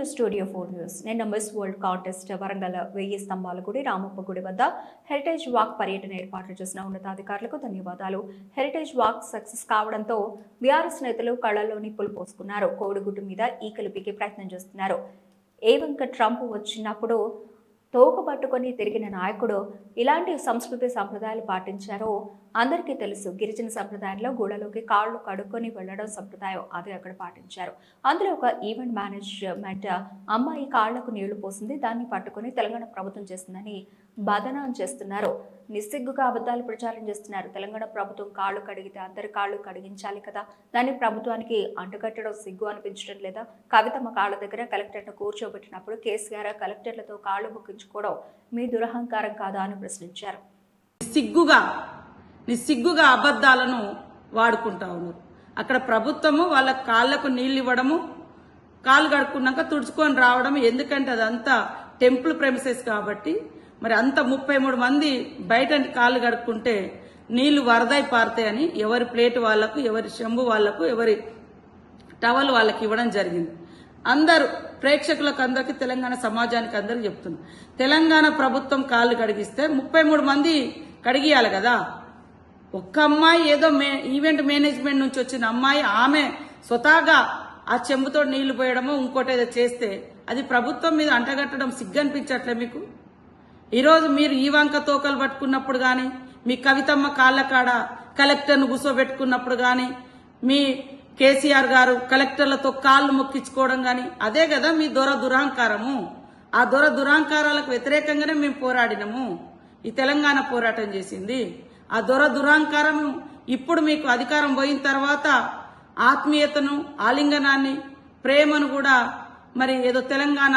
To studio four news నిన్న miss world contest Warangal వెయ్యి స్తంభాల గుడి రామప్ప గుడి వద్ద హెరిటేజ్ వాక్ పర్యటన ఏర్పాట్లు చేసిన ఉన్నతాధికారులకు ధన్యవాదాలు. హెరిటేజ్ వాక్ సక్సెస్ కావడంతో బీఆర్ఎస్ నేతలు కళ్ళల్లో నిప్పులు పోసుకున్నారు. కోడిగుడ్డు మీద ఈకలు పీకే ప్రయత్నం చేస్తున్నారు. ఏవంక ట్రంప్ వచ్చినప్పుడు తోక పట్టుకొని తిరిగిన నాయకుడు ఇలాంటి సంస్కృతి సంప్రదాయాలు పాటించారో అందరికీ తెలుసు. గిరిజన సంప్రదాయంలో గూడలోకి కాళ్ళు కడుక్కొని వెళ్ళడం సంప్రదాయం అది అక్కడ పాటించారు. అందులో ఒక ఈవెంట్ మేనేజ్మెంట్ అమ్మాయి కాళ్ళకు నీళ్ళు పోసింది దాన్ని పట్టుకొని తెలంగాణ ప్రభుత్వం చేసిందని బాధనం చేస్తున్నారు. నిస్సిగ్గుగా అబద్ధాలు ప్రచారం చేస్తున్నారు. తెలంగాణ ప్రభుత్వం కాళ్ళు కడిగితే అందరి కాళ్ళు కడిగించాలి కదా? దాన్ని ప్రభుత్వానికి అంటుకట్టడం సిగ్గు అనిపించడం లేదా? కవితమ్మ కాళ్ళ దగ్గర కలెక్టర్ను కూర్చోబెట్టినప్పుడు కేసీఆర్ కలెక్టర్లతో కాళ్ళు ముక్కించుకోవడం మీ దురహంకారం కాదా అని ప్రశ్నించారు. సిగ్గుగా నిస్సిగ్గుగా అబద్ధాలను వాడుకుంటా ఉన్నారు అక్కడ ప్రభుత్వము వాళ్ళ కాళ్ళకు నీళ్ళు ఇవ్వడము కాళ్ళు కడుక్కున్నాక తుడుచుకొని రావడం ఎందుకంటే అదంతా టెంపుల్ ప్రెమిసెస్ కాబట్టి మరి అంత ముప్పై మూడు మంది బయట కాళ్ళు కడుక్కుంటే నీళ్ళు వరదై పారుతాయని ఎవరి ప్లేట్ వాళ్ళకు ఎవరి చెంబు వాళ్ళకు ఎవరి టవల్ వాళ్ళకి ఇవ్వడం జరిగింది. అందరూ ప్రేక్షకులకు అందరికీ తెలంగాణ సమాజానికి అందరికి చెప్తున్నారు తెలంగాణ ప్రభుత్వం కాళ్ళు కడిగిస్తే ముప్పై మూడు మంది కడిగియాలి కదా. ఒక్క అమ్మాయి ఏదో మే ఈవెంట్ మేనేజ్మెంట్ నుంచి వచ్చిన అమ్మాయి ఆమె స్వతహాగా ఆ చెంబుతో నీళ్ళు పోయడమో ఇంకోటి ఏదో చేస్తే అది ప్రభుత్వం మీద అంటగట్టడం సిగ్గనిపించట్లే మీకు? ఈరోజు మీరు ఈ వంక తోకలు పట్టుకున్నప్పుడు కానీ మీ కవితమ్మ కాళ్ళ కాడ కలెక్టర్ను కూర్చోబెట్టుకున్నప్పుడు కానీ మీ కేసీఆర్ గారు కలెక్టర్లతో కాళ్ళు మొక్కించుకోవడం కానీ అదే కదా మీ దొర దురహంకారము. ఆ దొర దురహంకారాలకు వ్యతిరేకంగానే మేము పోరాడినము. ఈ తెలంగాణ పోరాటం చేసింది. ఆ దొర దురహంకారం ఇప్పుడు మీకు అధికారం పోయిన తర్వాత ఆత్మీయతను ఆలింగనాన్ని ప్రేమను కూడా మరి ఏదో తెలంగాణ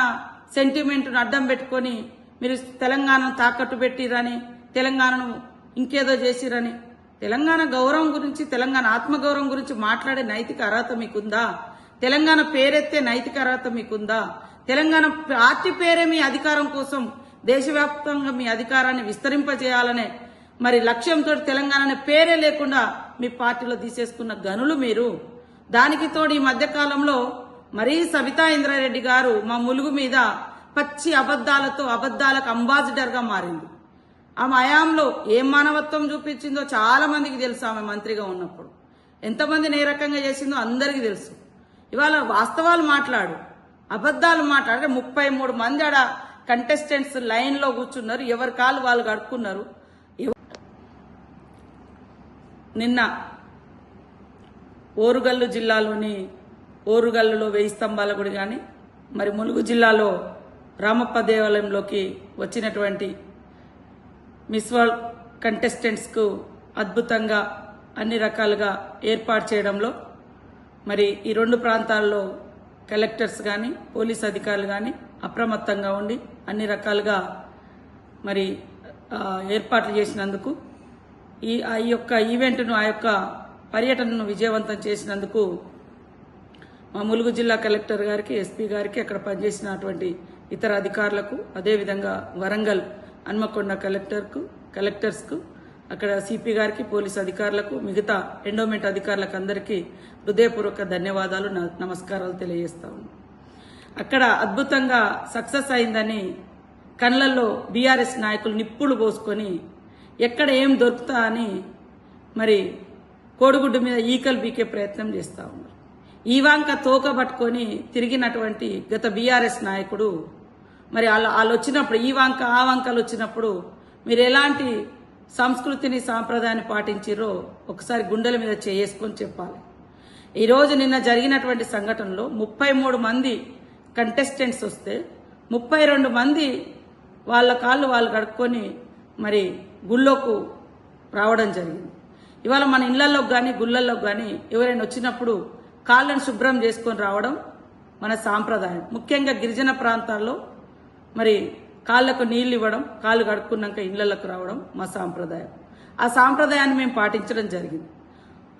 సెంటిమెంట్ను అడ్డం పెట్టుకొని మీరు తెలంగాణను తాకట్టు పెట్టిరని తెలంగాణను ఇంకేదో చేసిరని. తెలంగాణ గౌరవం గురించి తెలంగాణ ఆత్మగౌరవం గురించి మాట్లాడే నైతిక అర్హత మీకుందా? తెలంగాణ పేరెత్తే నైతిక అర్హత మీకుందా? తెలంగాణ పార్టీ పేరే మీ అధికారం కోసం దేశవ్యాప్తంగా మీ అధికారాన్ని విస్తరింపజేయాలనే మరి లక్ష్యంతో తెలంగాణ పేరే లేకుండా మీ పార్టీలో తీసేసుకున్న గనులు మీరు. దానికి తోడు ఈ మధ్యకాలంలో మరీ సబితా ఇంద్రారెడ్డి గారు మా ములుగు మీద పచ్చి అబద్దాలతో అబద్దాలకు అంబాసిడర్గా మారింది. ఆమె హయాంలో ఏం మానవత్వం చూపించిందో చాలా మందికి తెలుసు ఆమె మంత్రిగా ఉన్నప్పుడు. ఎంతమందిని ఏ రకంగా చేసిందో అందరికీ తెలుసు. ఇవాళ వాస్తవాలు మాట్లాడు అబద్ధాలు మాట్లాడే. ముప్పై మూడు మంది ఆడ కంటెస్టెంట్స్ లైన్లో కూర్చున్నారు. ఎవరి కాళ్ళు వాళ్ళు కడుక్కున్నారు? నిన్న ఓరుగల్లు జిల్లాలోని ఓరుగల్లులో వెయ్యి స్తంభాల గుడి కానీ మరి ములుగు జిల్లాలో రామప్ప దేవాలయంలోకి వచ్చినటువంటి మిస్ వరల్డ్ కంటెస్టెంట్స్కు అద్భుతంగా అన్ని రకాలుగా ఏర్పాటు చేయడంలో మరి ఈ రెండు ప్రాంతాల్లో కలెక్టర్స్ కానీ పోలీస్ అధికారులు కానీ అప్రమత్తంగా ఉండి అన్ని రకాలుగా మరి ఏర్పాట్లు చేసినందుకు ఈ ఆ యొక్క ఈవెంట్ను ఆ యొక్క పర్యటనను విజయవంతం చేసినందుకు మా ములుగు జిల్లా కలెక్టర్ గారికి ఎస్పీ గారికి అక్కడ పనిచేసినటువంటి ఇతర అధికారులకు అదేవిధంగా వరంగల్ హన్మకొండ కలెక్టర్కు కలెక్టర్స్కు అక్కడ సిపి గారికి పోలీసు అధికారులకు మిగతా ఎండోమెంట్ అధికారులకు అందరికీ హృదయపూర్వక ధన్యవాదాలు న- నమస్కారాలు తెలియజేస్తా అక్కడ అద్భుతంగా సక్సెస్ అయిందని కళ్ళల్లో బీఆర్ఎస్ నాయకులు నిప్పులు పోసుకొని ఎక్కడ ఏం దొరుకుతా అని మరి కోడిగుడ్డు మీద ఈకలు బీకే ప్రయత్నం చేస్తూ ఉన్నారు. ఈ తోక పట్టుకొని తిరిగినటువంటి గత బీఆర్ఎస్ నాయకుడు మరి వాళ్ళు వాళ్ళు వచ్చినప్పుడు ఈ వంక ఆ వంకలు వచ్చినప్పుడు మీరు ఎలాంటి సంస్కృతిని సాంప్రదాయాన్ని పాటించిరో ఒకసారి గుండెల మీద చేసుకొని చెప్పాలి. ఈరోజు నిన్న జరిగినటువంటి సంఘటనలో ముప్పై మూడు మంది కంటెస్టెంట్స్ వస్తే ముప్పై రెండు మంది వాళ్ళ కాళ్ళు వాళ్ళు కడుక్కొని మరి గుళ్ళోకు రావడం జరిగింది. ఇవాళ మన ఇళ్ళలోకి కానీ గుళ్ళల్లోకి కానీ ఎవరైనా వచ్చినప్పుడు కాళ్ళను శుభ్రం చేసుకొని రావడం మన సాంప్రదాయం. ముఖ్యంగా గిరిజన ప్రాంతాల్లో మరి కాళ్ళకు నీళ్ళు ఇవ్వడం కాళ్ళు కడుక్కున్నాక ఇళ్ళలోకి రావడం మా సాంప్రదాయం. ఆ సాంప్రదాయాన్ని మేము పాటించడం జరిగింది.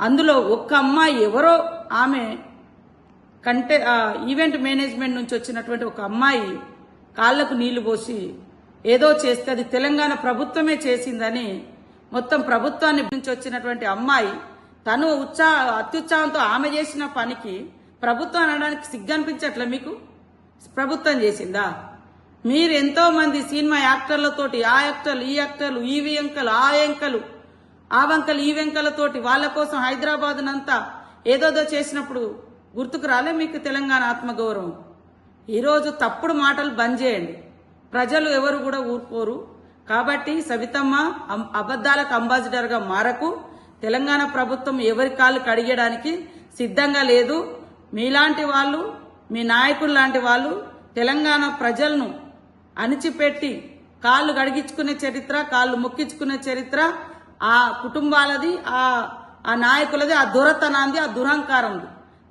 అందులో ఒక్క అమ్మాయి ఎవరో ఆమె కంటే ఈవెంట్ మేనేజ్మెంట్ నుంచి వచ్చినటువంటి ఒక అమ్మాయి కాళ్ళకు నీళ్ళు పోసి ఏదో చేస్తే అది తెలంగాణ ప్రభుత్వమే చేసిందని మొత్తం ప్రభుత్వాన్ని నుంచి వచ్చినటువంటి అమ్మాయి తను ఉత్సాహ అత్యుత్సాహంతో ఆమె చేసిన పనికి ప్రభుత్వం అనడానికి సిగ్గనిపించట్లే మీకు? ప్రభుత్వం చేసిందా? మీరు ఎంతో మంది సినిమా యాక్టర్లతోటి ఆ యాక్టర్లు ఈ యాక్టర్లు ఈ వెంకలు ఆ వెంకలు ఆ వంకలు ఈ వెంకలతోటి వాళ్ళ కోసం హైదరాబాద్ నంతా ఏదోదో చేసినప్పుడు గుర్తుకు రాలే మీకు తెలంగాణ ఆత్మగౌరవం. ఈరోజు తప్పుడు మాటలు బంద్ చేయండి. ప్రజలు ఎవరు కూడా ఊరుకోరు. కాబట్టి సవితమ్మ అబద్దాలకు అబద్ధాలకు మారకు తెలంగాణ ప్రభుత్వం ఎవరి కాళ్ళు కడిగడానికి సిద్ధంగా లేదు. మీలాంటి వాళ్ళు మీ నాయకులు లాంటి వాళ్ళు తెలంగాణ ప్రజలను అణిచిపెట్టి కాళ్ళు గడిగించుకునే చరిత్ర కాళ్ళు మొక్కించుకునే చరిత్ర ఆ కుటుంబాలది ఆ ఆ నాయకులది ఆ దురతనాంది ఆ దురహంకారంది.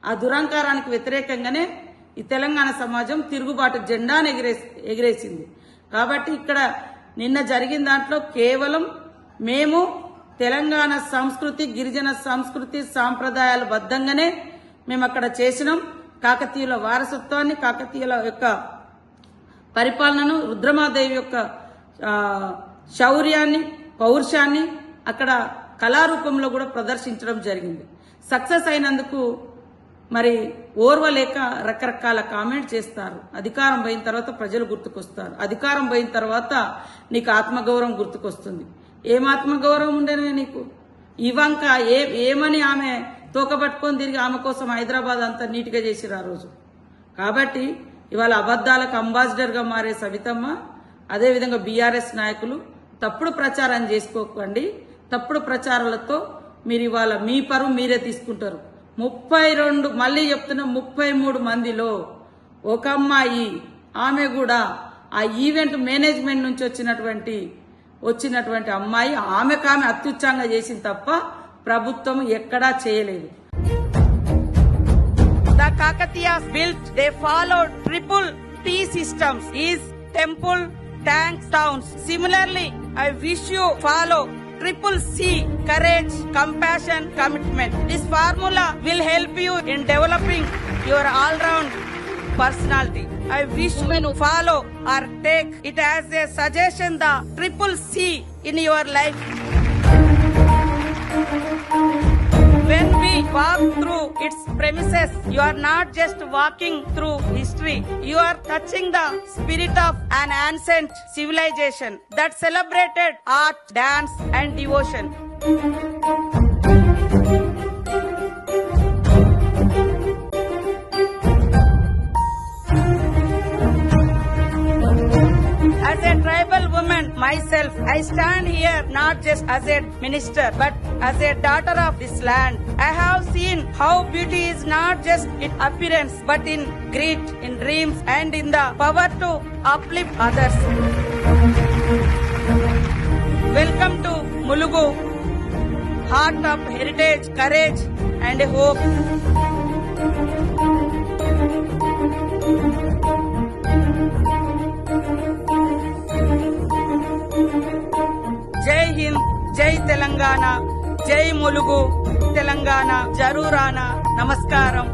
ఆ దురహంకారానికి వ్యతిరేకంగానే ఈ తెలంగాణ సమాజం తిరుగుబాటు జెండాను ఎగిరే ఎగిరేసింది. కాబట్టి ఇక్కడ నిన్న జరిగిన దాంట్లో కేవలం మేము తెలంగాణ సంస్కృతి గిరిజన సంస్కృతి సాంప్రదాయాల బద్దంగానే మేము అక్కడ చేసినాం. కాకతీయుల వారసత్వాన్ని కాకతీయుల యొక్క పరిపాలనను రుద్రమాదేవి యొక్క శౌర్యాన్ని పౌరుషాన్ని అక్కడ కళారూపంలో కూడా ప్రదర్శించడం జరిగింది. సక్సెస్ అయినందుకు మరి ఓర్వలేక రకరకాల కామెంట్ చేస్తారు. అధికారం పోయిన తర్వాత ప్రజలు గుర్తుకొస్తారు. అధికారం పోయిన తర్వాత నీకు ఆత్మగౌరవం గుర్తుకొస్తుంది. ఏం ఆత్మగౌరవం ఉండేనే నీకు? ఇవంక ఏ ఏమని ఆమె తోకబట్టుకొని తిరిగి ఆమె కోసం హైదరాబాద్ అంతా నీట్గా చేసిరు ఆ రోజు. కాబట్టి ఇవాళ అబద్ధాలకు అంబాసిడర్గా మారే సవితమ్మ అదేవిధంగా బీఆర్ఎస్ నాయకులు తప్పుడు ప్రచారం చేసుకోకండి. తప్పుడు ప్రచారాలతో మీరు ఇవాళ మీ పరువు మీరే తీసుకుంటారు. ముప్పై రెండు మళ్ళీ చెప్తున్న ముప్పై మూడు మందిలో ఒక అమ్మాయి ఆమె కూడా ఆ ఈవెంట్ మేనేజ్మెంట్ నుంచి వచ్చినటువంటి వచ్చినటువంటి అమ్మాయి ఆమెకు ఆమె అత్యుత్సాహంగా చేసింది తప్ప ప్రభుత్వం ఎక్కడా చేయలేదు. The Kakatiyas built, they followed triple T systems, is temple, tanks, towns. Similarly, I wish you follow triple C, courage, compassion, commitment. This formula will help you in developing your all-round personality. I wish you to follow or take it as a suggestion the triple C in your life. When we walk through its premises, you are not just walking through history. You are touching the spirit of an ancient civilization that celebrated art, dance, and devotion. Myself, I stand here not just as a minister, but as a daughter of this land. I have seen how beauty is not just in appearance, but in grit, in dreams, and in the power to uplift others. Welcome to Mulugu, heart of heritage, courage, and hope. జై తెలంగాణ జై ములుగు తెలంగాణ జరూరానా నమస్కారం.